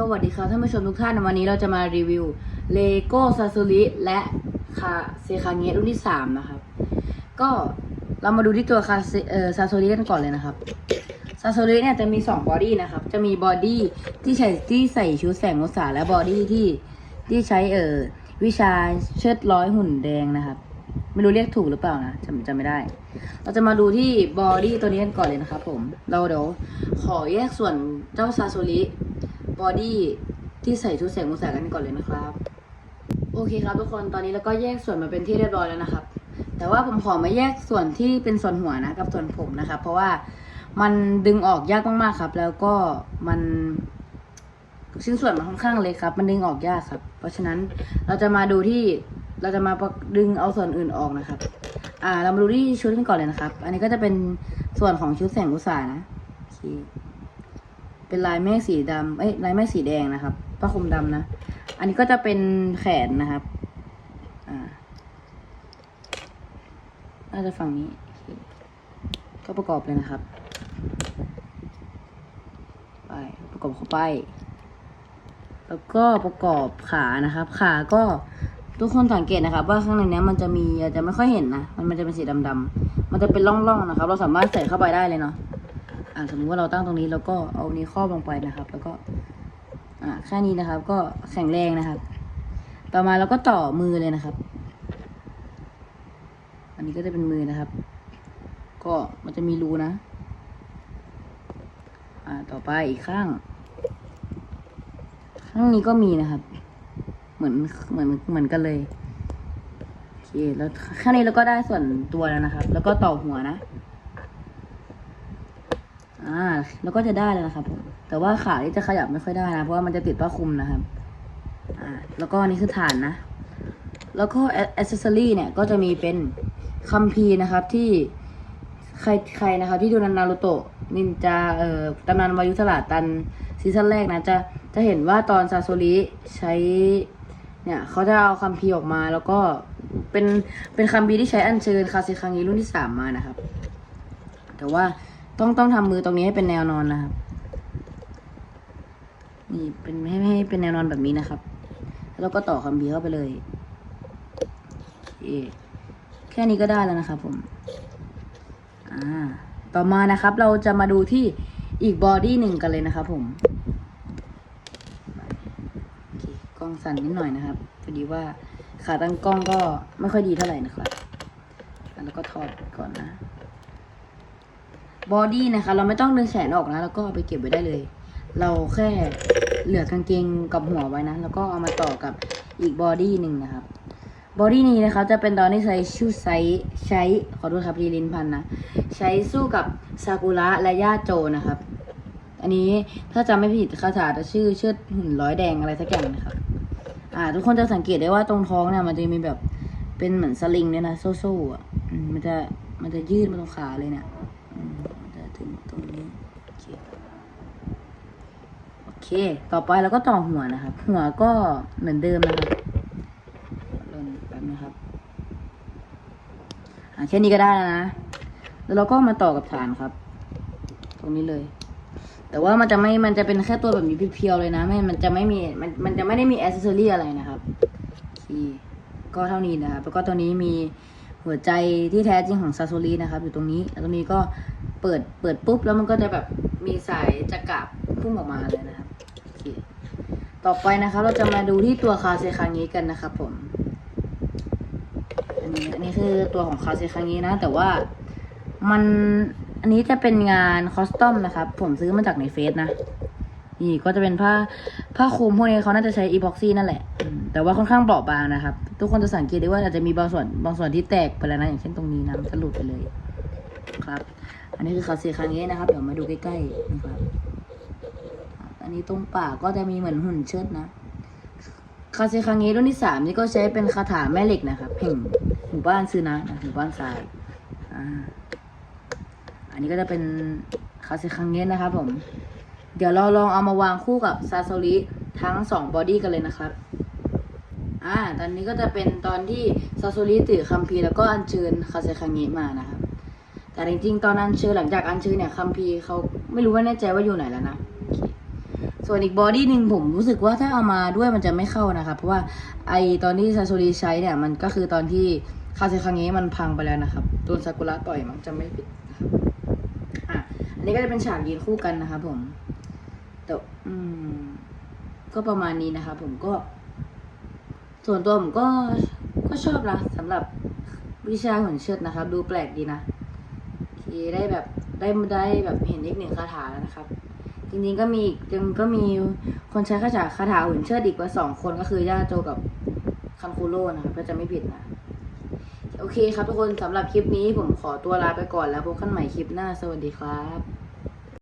สวัสดีครับท่านผู้ชมทุกท่านวันนี้เราจะมารีวิวเลโก้ซาซูริและคาเซคาเงะรุ่นที่ 3 นะครับ ก็เรามาดูที่ตัวคาเซซาซูริกันก่อนเลยนะครับซาซูริเนี่ยจะมี 2 บอดี้นะครับ จะมีบอดี้ที่ใช้ที่ใส่ชุดแสงอุตสาและบอดี้ที่ที่ใช้เอ่อวิชาเชิดร้อยหุ่นแดงนะครับ ไม่รู้เรียกถูกหรือเปล่านะจำจำไม่ได้ เราจะมาดูที่บอดี้ตัวนี้กันก่อนเลยนะครับผมเราเดี๋ยวขอแยกส่วนเจ้าซาโซริ บอดี้ที่ใส่ชุดแสงมุสากันก่อนเลยนะครับ โอเคครับทุกคนตอนนี้เราก็แยกส่วนมาเป็นที่เรียบร้อยแล้วนะครับ แต่ว่าผมขอมาแยกส่วนที่เป็นส่วนหัวนะกับส่วนผมนะครับ เพราะว่ามันดึงออกยากมากๆครับ แล้วก็มันชิ้นส่วนมันค่อนข้างเล็กครับ มันดึงออกยากครับ เพราะฉะนั้นเราจะมาดูที่เราจะมาดึงเอาส่วนอื่นออกนะครับ อ่า เรามาดูที่ชุดกันก่อนเลยนะครับ อันนี้ก็จะเป็นส่วนของชุดแสงอุตสานะโอเค เป็นลายเมฆสีดำเอ้ยลายเมฆสีแดงนะครับผ้าคลุมดำนะ อันนี้ก็จะเป็นแขนนะครับ อ่า น่าจะฝั่งนี้ ก็ประกอบเลยนะครับ ไป ประกอบเข้าไป แล้วก็ประกอบขานะครับ ขาก็ทุกคนสังเกตนะครับ ว่าข้างในเนี้ยมันจะมีอาจจะไม่ค่อยเห็นนะ มันมันจะเป็นสีดำๆมันจะเป็นร่องๆนะครับ เราสามารถใส่เข้าไปได้เลยเนาะ อ่าสมมติว่าเราตั้งตรงนี้แล้วก็เอานี้ครอบลงไปนะครับ แล้วก็อ่าแค่นี้นะครับ ก็แข็งแรงนะครับ ต่อมาเราก็ต่อมือเลยนะครับ อันนี้ก็จะเป็นมือนะครับ ก็มันจะมีรูนะ อ่าต่อไปอีกข้าง ข้างนี้ก็มีนะครับ เหมือนเหมือนเหมือนกันเลยโอเคแล้วข้างนี้เราก็ได้ส่วนตัวแล้วนะครับ แล้วก็ต่อหัวนะ อ่า แล้วก็จะได้แล้วนะครับผมแต่ว่าขาที่จะขยับไม่ค่อยได้นะ เพราะว่ามันจะติดผ้าคลุมนะครับ อ่า แล้วก็อันนี้คือฐานนะ แล้วก็แอ c เซสซอรี่เนี่ยก็จะมีเป็นคัมภีร์นะครับที่ใครใครนะครับ ที่ดูนารูโตะนินจาเอ่อตำนานวายุสลาตันซีซั่นแรกนะจะจะเห็นว่าตอนซาโซริใช้เนี่ยเขาจะเอาคัมภีร์ออกมาแล้วก็เป็นเป็นคัมภีร์ที่ใช้อัญเชิญคาเซคังยีรุ่นที่สามมานะครับ แต่ว่า ต้องต้องทำมือตรงนี้ให้เป็นแนวนอนนะครับ นี่เป็นให้ให้เป็นแนวนอนแบบนี้นะครับ แล้วก็ต่อคัมภีเข้าไปเลยโอเคแค่นี้ก็ได้แล้วนะครับผม อ่า ต่อมานะครับ เราจะมาดูที่อีกบอดี้หนึ่งกันเลยนะครับผมกล้องสั่นนิดหน่อยนะครับพอดีว่าขาตั้งกล้องก็ไม่ค่อยดีเท่าไหร่นะครับ แล้วก็ถอดก่อนนะ บอดี้นะคะ เราไม่ต้องดึงแขนออกนะแล้วก็เอาไปเก็บไว้ได้เลย เราแค่เหลือกางเกงกับหัวไว้นะ แล้วก็เอามาต่อกับอีกบอดี้หนึ่งนะครับบอดี้นี้นะครับจะเป็นตอนที่ใช้ชูไซใช้ขอโทษครับรีลินพันนะ ใช้สู้กับซากุระและย่าโจนะครับ อันนี้ถ้าจำไม่ผิดคาถาจะชื่อเชือดหุ่นร้อยแดงอะไรสักอย่างนะครับ อ่า ทุกคนจะสังเกตได้ว่าตรงท้องเนี่ยมันจะมีแบบเป็นเหมือนสลิงเนี่ยนะโซ่ๆอะอืมมันจะมันจะยืดมาตรงขาเลยเนี่ย ถึงตรงนี้ โอเค โอเค ต่อไปเราก็ต่อหัวนะครับ หัวก็เหมือนเดิมนะครับลนแป๊บนะครับอ่าแค่นี้ก็ได้แล้วนะ แล้วเราก็มาต่อกับฐานครับ ตรงนี้เลย แต่ว่ามันจะไม่ มันจะเป็นแค่ตัวแบบนี้เพียวๆเลยนะ ไม่ มันจะไม่มี มัน มันจะไม่ได้มีแอ c เซสซอรี่อะไรนะครับโอเคก็เท่านี้นะครับ แล้วก็ตัวนี้มี หัวใจที่แท้จริงของซาโซรีนะครับ อยู่ตรงนี้ แล้วตรงนี้ก็เปิดเปิดปุ๊บ แล้วมันก็จะแบบมีสายจักราบพุ่งออกมาเลยนะครับ ต่อไปนะครับ เราจะมาดูที่ตัวคาเซคังนี้กันนะครับผม อันนี้อันนี้คือตัวของคาเซคังนี้นะ แต่ว่ามันอันนี้จะเป็นงานคอสตอมนะครับ ผมซื้อมาจากในเฟซนะ นี่ก็จะเป็นผ้าผ้าคลุมพวกนี้เขาน่าจะใช้อีพ็อกซี่นั่นแหละ แต่ว่าค่อนข้างเบาบางนะครับ ทุกคนจะสังเกตได้ว่าอาจจะมีบางส่วนบางส่วนที่แตกไปแล้วนะ อย่างเช่นตรงนี้นะมันจะหลุดไปเลยครับ อันนี้คือคาเซคังนี้นะครับเดี๋ยวมาดูใกล้ๆนะครับ อันนี้ตรงปากก็จะมีเหมือนหุ่นเชิดนะคาเซคังนี้รุ่นที่สามนี่ก็ใช้เป็นคาถาแม่เหล็กนะครับแห่งหมู่บ้านซื้อนะนะหมู่บ้านทรายอ่าอันนี้ก็จะเป็นคาเซคังเงะนะครับผม เดี๋ยวเราลองเอามาวางคู่กับซาโซริทั้งสองบอดี้กันเลยนะครับ อ่า ตอนนี้ก็จะเป็นตอนที่ซาโซริถือคัมภีร์แล้วก็อัญเชิญคาเซคังเงะมานะครับ แต่จริงๆ ตอนอัญเชิญหลังจากอัญเชิญเนี่ยคัมภีร์เขาไม่รู้ว่าแน่ใจว่าอยู่ไหนแล้วนะ ส่วนอีกบอดี้หนึ่งผมรู้สึกว่าถ้าเอามาด้วยมันจะไม่เข้านะครับ เพราะว่าไอตอนที่ซาโซริใช้เนี่ยมันก็คือตอนที่คาเซคังเงะมันพังไปแล้วนะครับ โดนซากุระต่อยมันจะไม่ผิดนะครับอะอันนี้ก็จะเป็นฉากยืนคู่กันนะครับผม แต่อืม ก็ประมาณนี้นะครับผมก็ ส่วนตัวผมก็ก็ชอบนะสำหรับวิชาหุ่นเชิดนะครับ ดูแปลกดีนะโอเคได้แบบได้ได้แบบเห็นอีกหนึ่งคาถาแล้วนะครับ จริงๆก็มีอีกยังก็มีคนใช้คาถาคาถาหุ่นเชิดอีกว่าสองคนก็คือย่าโจกับคันคูโร่นะครับก็จะไม่ผิดนะโอเคครับทุกคนสำหรับคลิปนี้ผมขอตัวลาไปก่อนแล้วพบกันใหม่คลิปหน้าสวัสดีครับ